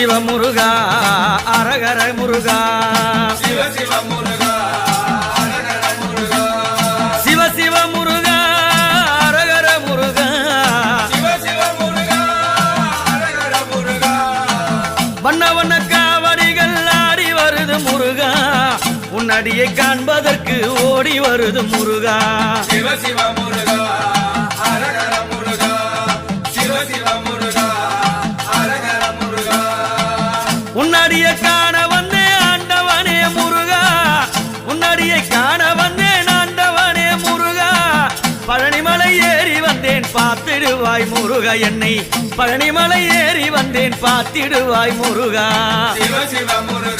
சிவ முருகா அரகர முருகா. சிவ சிவ முருகா அரகர முருகா. சிவ சிவ முருகா அரகர முருகா சிவ சிவ முருகா அரகர முருகா வண்ண வண்ண காவடிகள் ஆடி வருது முருகா. உன்னடியை காண்பதற்கு ஓடி வருது முருகா சிவ சிவ முருகா. பார்த்திடுவாய் முருகா என்னை. பழனிமலை ஏறி வந்தேன் பார்த்திடுவாய் முருகா. சிவ சிவ முருகா.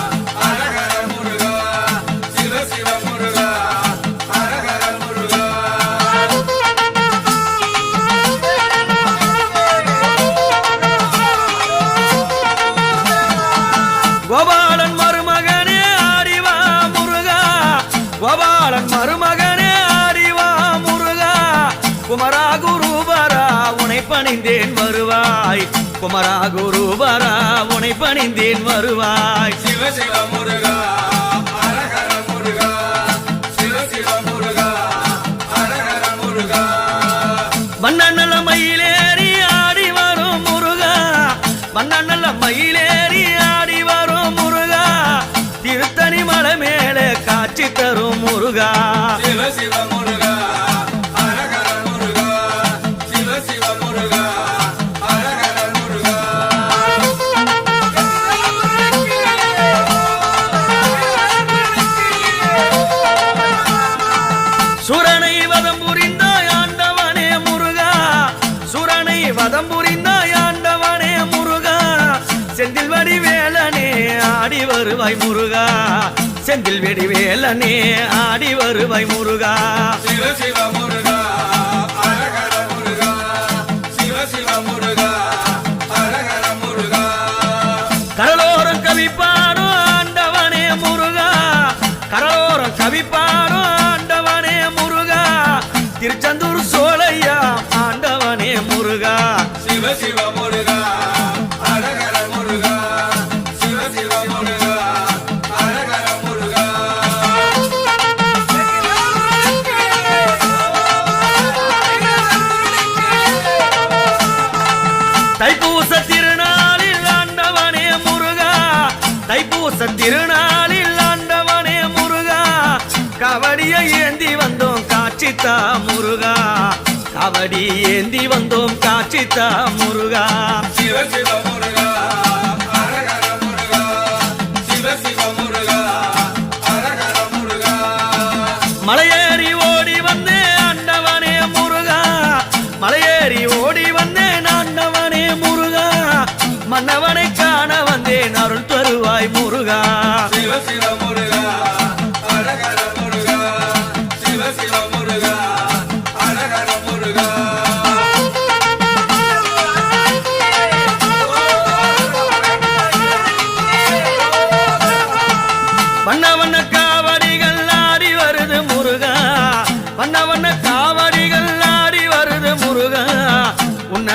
பணிந்தேன் வருவாய். குமரா குருபரா உனை பணிந்தேன் வருவாய். சிவ சிவ முருகா முருகா. வண்ணநல மயிலேறி ஆடி வரும் முருகா. வண்ணநல மயிலேறி ஆடி வரும் முருகா. திருத்தணி மலை மேலே காட்சி தரும் முருகா. சிவ சிவ முருகா. வதம் புரிந்தாய் ஆண்டவனே முருகா. செந்தில் வடி வேலனே ஆடி வருவாய் முருகா. செந்தில் வெடி வேலனே ஆடி வருவாய் முருகா. சிவ சிவ முருகா கடலோரம் கவி பாடும் ஆண்டவனே முருகா. கடலோரம் கவி தைப்பூச திருநாளில் ஆண்டவனே முருகா தைப்பூச திருநாளில் கபடி ஏந்தி வந்தோம் காட்சித்தா முருகா. சிவ சிவ முருகா அரகர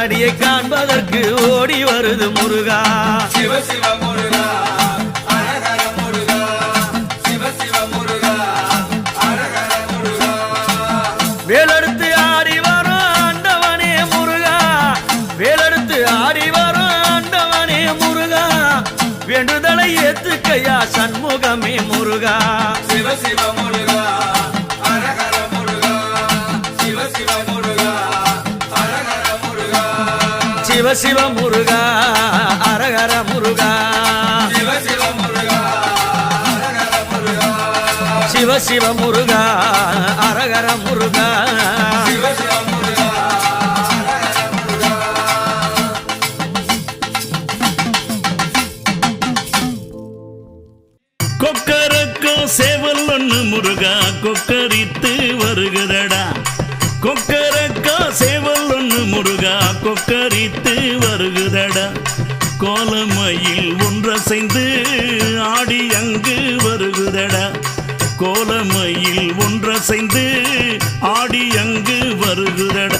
உன்னடியை காண்பதற்கு ஓடி வருது முருகா. சிவ சிவ முருகா. முருகா. வேலெடுத்து ஆடி வரும் ஆண்டவனே முருகா. வேலெடுத்து ஆடி வரும் ஆண்டவனே முருகா. வேண்டுதலை ஏத்துக்கையா சண்முகமே முருகா. சிவ சிவ சிவ சிவ முருகா அரகர முருகா. சிவ சிவ முருகா அரகர முருகா. சிவ சிவ முருகா அரகர முருகா சிவ கொக்கரக்கோ சேவல் ஒன்று முருகா கொக்கரித்து வருகுதடா கொக்கரித்து வருகுதடா. கோலமையில் ஒன்றசைந்து ஆடி அங்கு வருகுதடா. கோலமையில் ஒன்றசைந்து ஆடி அங்கு வருகுதடா.